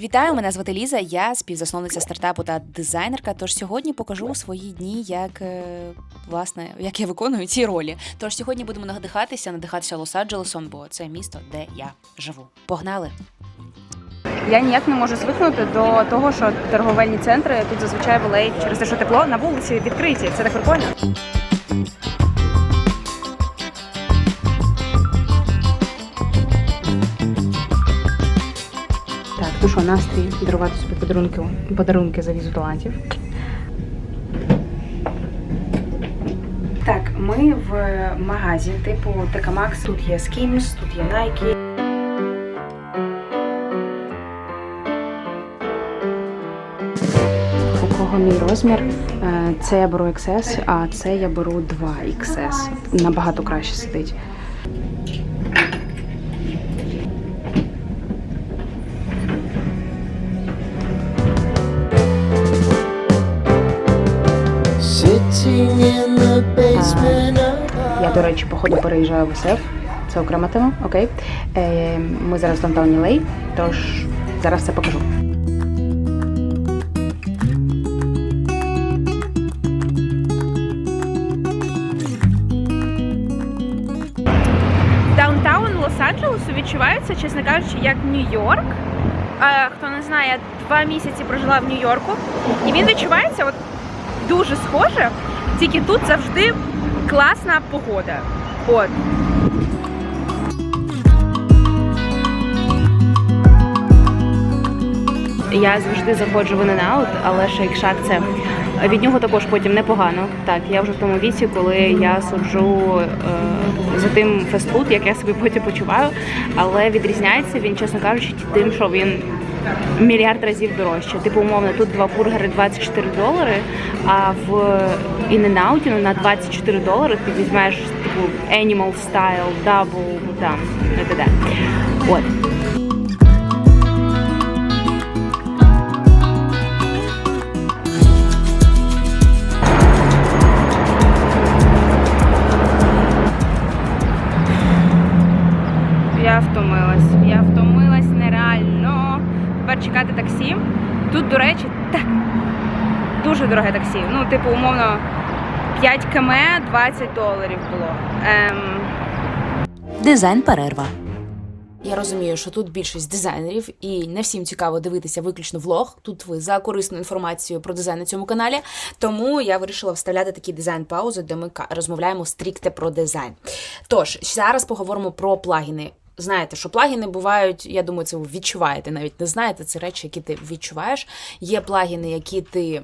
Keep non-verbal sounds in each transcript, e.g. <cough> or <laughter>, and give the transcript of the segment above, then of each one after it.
Вітаю, мене звати Ліза. Я співзасновниця стартапу та дизайнерка. Тож сьогодні покажу свої дні, як е, власне як я виконую ці ролі. Тож сьогодні будемо надихатися, надихатися Лос-Анджелесом, бо це місто, де я живу. Погнали! Я ніяк не можу звикнути до того, що торговельні центри тут зазвичай волеють через те, що тепло на вулиці відкриті. Це так прикольно. Ну що, настрій дарувати собі подарунки, подарунки за візу талантів. Так, ми в магазі типу Maxx. Тут є Skims, тут є Nike. У кого мій розмір? Е, Це я беру XS, а це я беру 2XS. Набагато краще сидить. Я, до речі, походу переїжджаю в СФ. Це окрема тема, окей. Е, Ми зараз в Донтауні Лей, тож зараз це покажу. Даунтаун Лос-Анджелесу відчувається, чесно кажучи, як Нью-Йорк. Е, Хто не знає, два місяці прожила в Нью-Йорку, і він відчувається от дуже схоже, тільки тут завжди класна погода. От. Я завжди заходжу в In-N-Out, але Shack це від нього також потім непогано. Так, я вже в тому віці, коли я суджу е, за тим фастфуд, як я собі потім почуваю. Але відрізняється він, чесно кажучи, тим, що він мільярд разів дорожче. Типу, умовно, тут два бургери 24 долари, а в In-N-Out ну, на 24 долари ти візьмеш типу Animal Style, Double, там, т.д. От. Чекати таксі. Тут, до речі, так, дуже дороге таксі. Ну, типу, умовно, 5 км 20 доларів було. Ем, Дизайн перерва. Я розумію, що тут більшість дизайнерів, і не всім цікаво дивитися виключно влог. Тут ви за корисну інформацію про дизайн на цьому каналі. Тому я вирішила вставляти такі дизайн-паузи, де ми розмовляємо стрікте про дизайн. Тож, зараз поговоримо про плагіни. Знаєте, що плагіни бувають, я думаю, це ви відчуваєте, навіть не знаєте, це речі, які ти відчуваєш. Є плагіни, які ти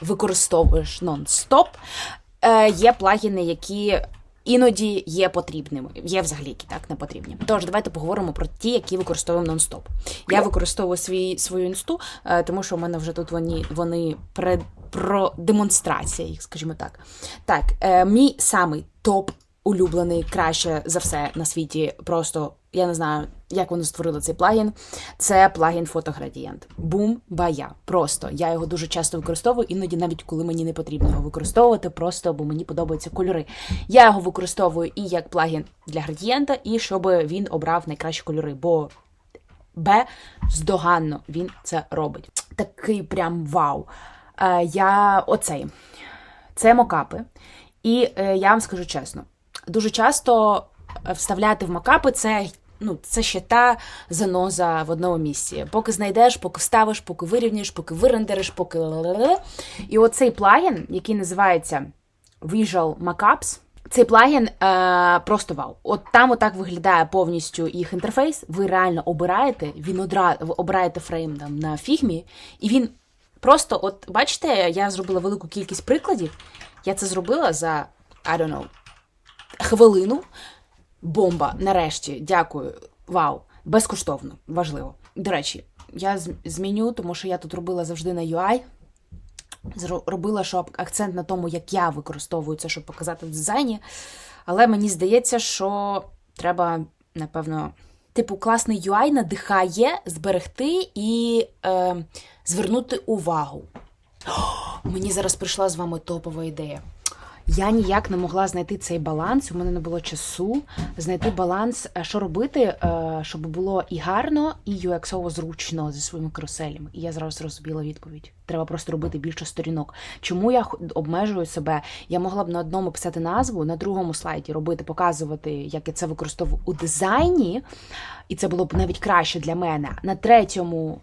використовуєш нон-стоп. Е, є плагіни, які іноді є потрібними. Є взагалі які так не потрібні. Тож давайте поговоримо про ті, які використовуємо нон-стоп. Я використовую свій свою інсту, е, тому що в мене вже тут вони, вони пре, про демонстрація їх, скажімо так. Так, е, мій самий топ. Улюблений краще за все на світі. Просто я не знаю, як вони створили цей плагін. Це плагін фотоградієнт. Бум бая. Просто я його дуже часто використовую, іноді навіть коли мені не потрібно його використовувати, просто бо мені подобаються кольори. Я його використовую і як плагін для градієнта, і щоб він обрав найкращі кольори, бо Б здоганно він це робить. Такий прям вау. Е, я оцей. Це мокапи. І е, я вам скажу чесно, дуже часто е, вставляти в мокапи це. Ну, це ще та заноза в одному місці. Поки знайдеш, поки вставиш, поки вирівняєш, поки вирендериш, поки. І оцей плагін, який називається Visual Mockups, цей плагін е, просто вау. От там отак виглядає повністю їх інтерфейс. Ви реально обираєте, він одра, обираєте фрейм там, на фігмі, і він просто, от бачите, я зробила велику кількість прикладів. Я це зробила за I don't know, хвилину. Бомба, нарешті, дякую. Вау, безкоштовно, важливо. До речі, я зміню, тому що я тут робила завжди на UI. Робила, що акцент на тому, як я використовую це, щоб показати в дизайні. Але мені здається, що треба, напевно, типу, класний UI надихає зберегти і е, звернути увагу. О, мені зараз прийшла з вами топова ідея. Я ніяк не могла знайти цей баланс. У мене не було часу знайти баланс, е, що робити, е, щоб було і гарно, і UXO зручно зі своїми каруселями. І я зразу зрозуміла відповідь. Треба просто робити більше сторінок. Чому я обмежую себе? Я могла б на одному писати назву, на другому слайді робити, показувати, як я це використовую у дизайні, і це було б навіть краще для мене. На третьому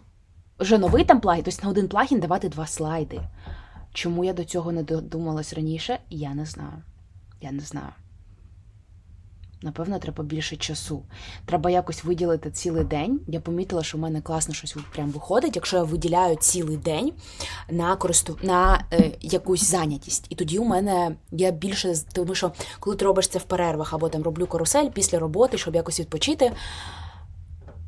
вже новий там плагін, тобто на один плагін давати два слайди. Чому я до цього не додумалась раніше, я не знаю. Я не знаю. Напевно, треба більше часу. Треба якось виділити цілий день. Я помітила, що в мене класно щось прям виходить, якщо я виділяю цілий день на користу... на е, якусь зайнятість. І тоді у мене я більше тому, що коли ти робиш це в перервах або там роблю карусель після роботи, щоб якось відпочити,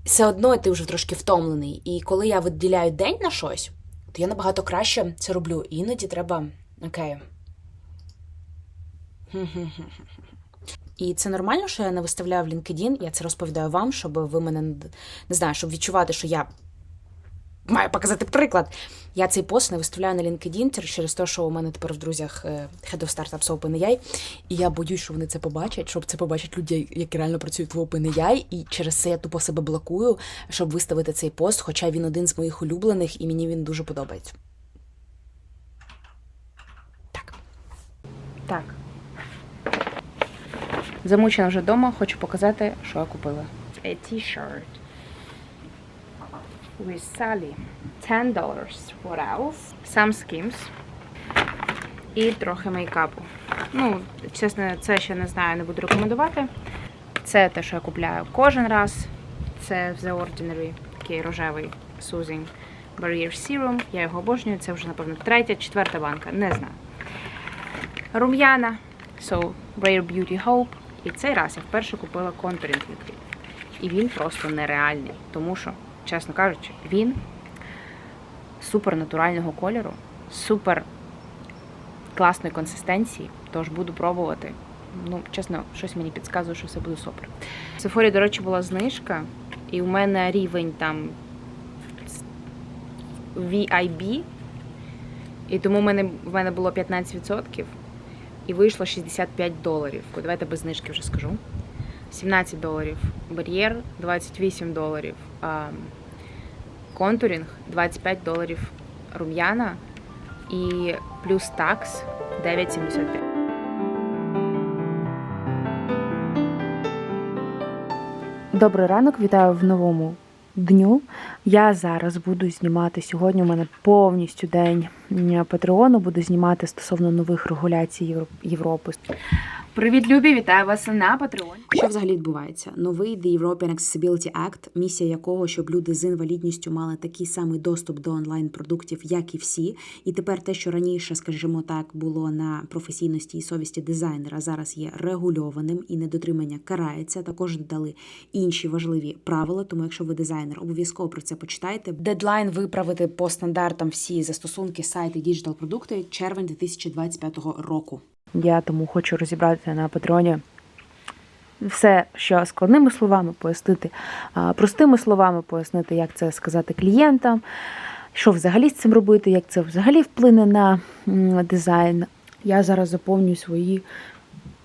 все одно ти вже трошки втомлений. І коли я виділяю день на щось, я набагато краще це роблю. Іноді треба. Окей. І це нормально, що я не виставляю в LinkedIn. Я це розповідаю вам, щоб ви мене не не знаю, щоб відчувати, що я маю показати приклад. Я цей пост не виставляю на LinkedIn через- через те, що у мене тепер в друзях е, Head of Startups OpenAI, і я боюсь, що вони це побачать, щоб це побачать люди, які реально працюють в OpenAI, і через це я тупо себе блокую, щоб виставити цей пост, хоча він один з моїх улюблених, і мені він дуже подобається. Так. Так. Замучена вже вдома, хочу показати, що я купила. A t-shirt with Sally. 10 dollars. What else? Some skims. І трохи мейкапу. Ну, чесно, це ще не знаю, не буду рекомендувати. Це те, що я купляю кожен раз. Це The Ordinary, такий рожевий Soothing Barrier Serum. Я його обожнюю. Це вже, напевно, третя, четверта банка. Не знаю. Рум'яна. So, Rare Beauty Hope. І цей раз я вперше купила контурінг ліквід. І він просто нереальний. Тому що, чесно кажучи, він супер натурального кольору, супер класної консистенції. Тож буду пробувати. Ну, чесно, щось мені підказує, що все буде супер. В Сефорі, до речі, була знижка, і у мене рівень там VIB, і тому в мене, в мене було 15%, і вийшло 65 доларів. Давайте без знижки вже скажу. 17 доларів бар'єр, 28 доларів контурінг, 25 доларів рум'яна і плюс такс 9,75. Добрий ранок, вітаю в новому дню. Я зараз буду знімати сьогодні. У мене повністю день Патреону. Буду знімати стосовно нових регуляцій Євро- Європи. Привіт, любі! Вітаю вас на Патреоні. Що взагалі відбувається? Новий The European Accessibility Act, місія якого, щоб люди з інвалідністю мали такий самий доступ до онлайн-продуктів, як і всі. І тепер те, що раніше, скажімо так, було на професійності і совісті дизайнера, зараз є регульованим і недотримання карається. Також додали інші важливі правила. Тому, якщо ви дизайнер, обов'язково про це почитайте. Дедлайн виправити по стандартам всі застосунки, сайти, діджитал продукти червень 2025 року. Я тому хочу розібрати на Патреоні все, що складними словами пояснити, простими словами пояснити, як це сказати клієнтам, що взагалі з цим робити, як це взагалі вплине на дизайн. Я зараз заповнюю свої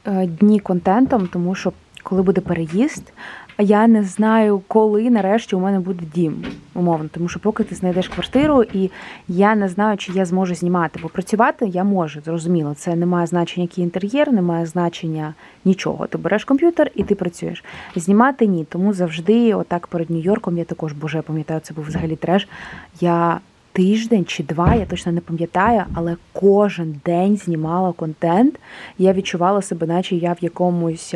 е, дні контентом, тому що коли буде переїзд, я не знаю, коли нарешті у мене буде дім, умовно, тому що поки ти знайдеш квартиру, і я не знаю, чи я зможу знімати, бо працювати я можу, зрозуміло. Це не має значення, який інтер'єр, не має значення нічого. Ти береш комп'ютер і ти працюєш. Знімати ні. Тому завжди, отак перед Нью-Йорком, я також боже, пам'ятаю, це був взагалі треш. Я тиждень чи два, я точно не пам'ятаю, але кожен день знімала контент. Я відчувала себе, наче я в якомусь.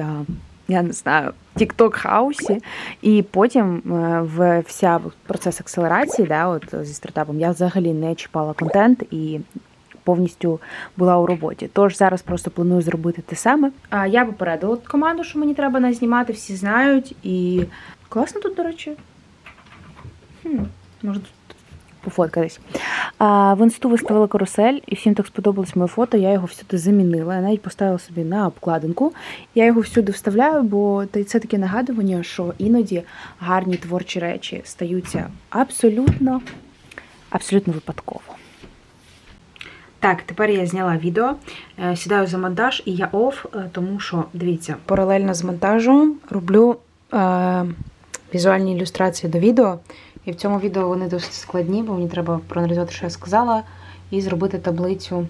Я не знаю, тікток хаусі, і потім е, в вся процес акселерації, да, от зі стартапом, я взагалі не чіпала контент і повністю була у роботі. Тож зараз просто планую зробити те саме. А я попередила команду, що мені треба не знімати, всі знають. І класно тут, до речі. Хм, може тут пофоткатись. А, в інсту виставила карусель, і всім так сподобалось моє фото. Я його всюди замінила. Я навіть поставила собі на обкладинку. Я його всюди вставляю, бо це таке нагадування, що іноді гарні творчі речі стаються абсолютно, абсолютно випадково. Так, тепер я зняла відео, е, сідаю за монтаж і я оф, е, тому що дивіться, паралельно з монтажем роблю е, візуальні ілюстрації до відео. І в цьому відео вони досить складні, бо мені треба проаналізувати, що я сказала, і зробити таблицю.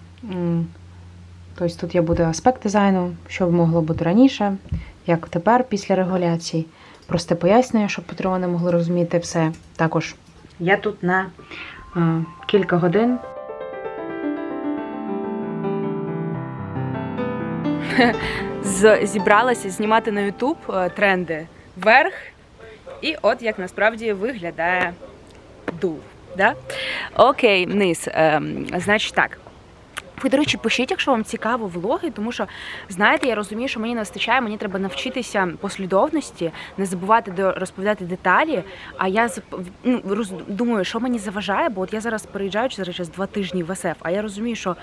Тобто тут я буду аспект дизайну, що могло бути раніше, як тепер після регуляцій. Просте пояснення, щоб патрони могли розуміти все. Також я тут на е, кілька годин. <laughs> Зібралася знімати на YouTube тренди вверх. І от як насправді виглядає дув. Да? Окей, низ. Ем, значить так. Ви, до речі, пишіть, якщо вам цікаво влоги, тому що знаєте, я розумію, що мені не вистачає, мені треба навчитися послідовності, не забувати до- розповідати деталі. А я ну, роз, думаю, що мені заважає, бо от я зараз переїжджаю через два тижні в СФ, а я розумію, що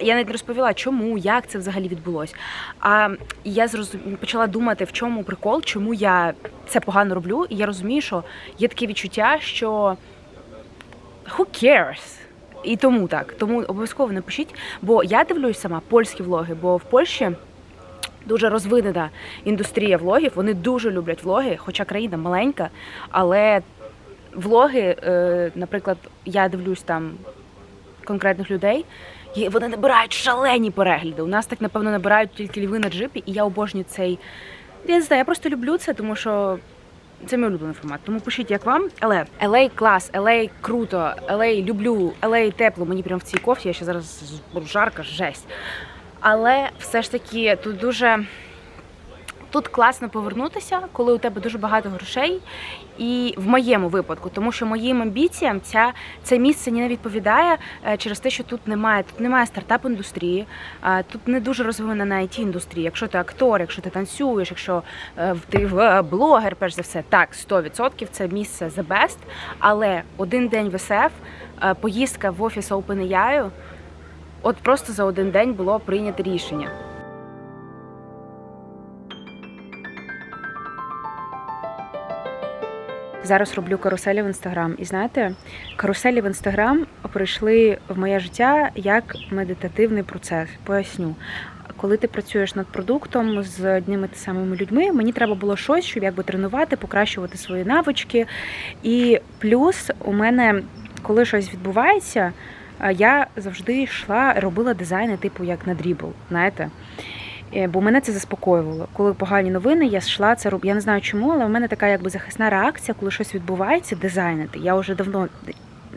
я навіть не розповіла, чому, як це взагалі відбулось. А я зрозум... почала думати, в чому прикол, чому я це погано роблю, і я розумію, що є таке відчуття, що who cares? І тому так. Тому обов'язково напишіть, бо я дивлюсь сама польські влоги, бо в Польщі дуже розвинена індустрія влогів. Вони дуже люблять влоги, хоча країна маленька, але влоги, е, наприклад, я дивлюсь там конкретних людей. І вони набирають шалені перегляди. У нас так, напевно, набирають тільки льви на джипі, і я обожнюю цей. Я не знаю, я просто люблю це, тому що це мій улюблений формат. Тому пишіть, як вам. Але LA клас, LA круто, LA люблю, LA тепло. Мені прям в цій кофті, я ще зараз жарка, жесть. Але все ж таки тут дуже. Тут класно повернутися, коли у тебе дуже багато грошей, і в моєму випадку, тому що моїм амбіціям ця це місце не відповідає е, через те, що тут немає тут немає стартап-індустрії, тут не дуже розвинена на it індустрія. Якщо ти актор, якщо ти танцюєш, якщо е, ти е, блогер, перш за все, так 100% це місце the best, Але один день в СФ, поїздка в офіс OpenAI, от просто за один день було прийнято рішення. Зараз роблю каруселі в інстаграм. І знаєте, каруселі в інстаграм прийшли в моє життя як медитативний процес. Поясню. Коли ти працюєш над продуктом з одними та самими людьми, мені треба було щось, щоб якби тренувати, покращувати свої навички. І плюс у мене, коли щось відбувається, я завжди йшла, робила дизайни, типу як на дрібл, знаєте. Е, Бо мене це заспокоювало. Коли погані новини, я йшла це роб... Я не знаю чому, але в мене така якби захисна реакція, коли щось відбувається, дизайнити. Я вже давно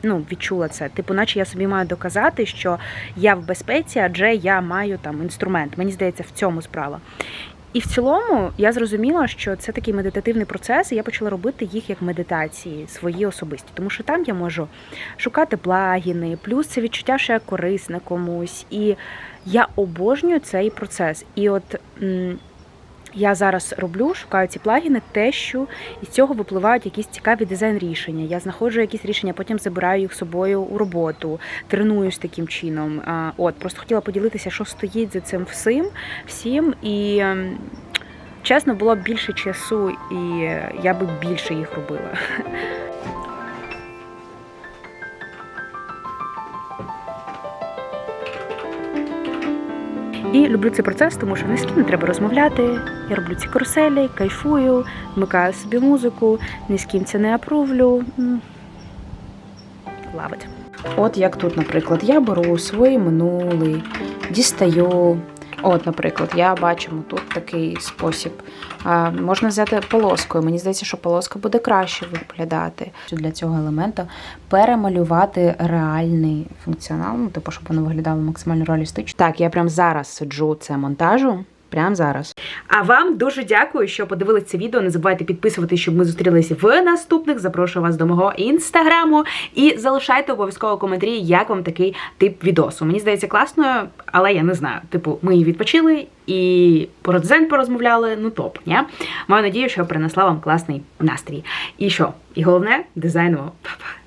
ну, відчула це. Типу, наче я собі маю доказати, що я в безпеці, адже я маю там інструмент. Мені здається, в цьому справа. І в цілому я зрозуміла, що це такий медитативний процес, і я почала робити їх як медитації, свої особисті. Тому що там я можу шукати плагіни, плюс це відчуття, що я корисна комусь. І я обожнюю цей процес. І от я зараз роблю, шукаю ці плагіни, тещу, і з цього випливають якісь цікаві дизайн-рішення. Я знаходжу якісь рішення, потім забираю їх з собою у роботу, тренуюсь таким чином. От, просто хотіла поділитися, що стоїть за цим всім, всім. І ем, чесно, було б більше часу, і я би більше їх робила. <laughs> І люблю цей процес, тому що не з ким не треба розмовляти. Я роблю ці каруселі, кайфую, вмикаю собі музику, ні з ким це не апрувлю. Лавить. От як тут, наприклад, я беру свої минулий, дістаю. От, наприклад, я бачимо тут такий спосіб. А, можна взяти полоскою. Мені здається, що полоска буде краще виглядати. Для цього елемента перемалювати реальний функціонал, ну, типу, щоб воно виглядало максимально реалістично. Так, я прямо зараз сиджу це монтажу. Прямо зараз. А вам дуже дякую, що подивилися це відео. Не забувайте підписуватися, щоб ми зустрілися в наступних. Запрошую вас до мого інстаграму і залишайте обов'язково коментарі, як вам такий тип відосу. Мені здається класною, але я не знаю. Типу, ми її відпочили і про дизайн порозмовляли. Ну топ, ні? Маю надію, що я принесла вам класний настрій. І що? І головне, дизайново. Па-па.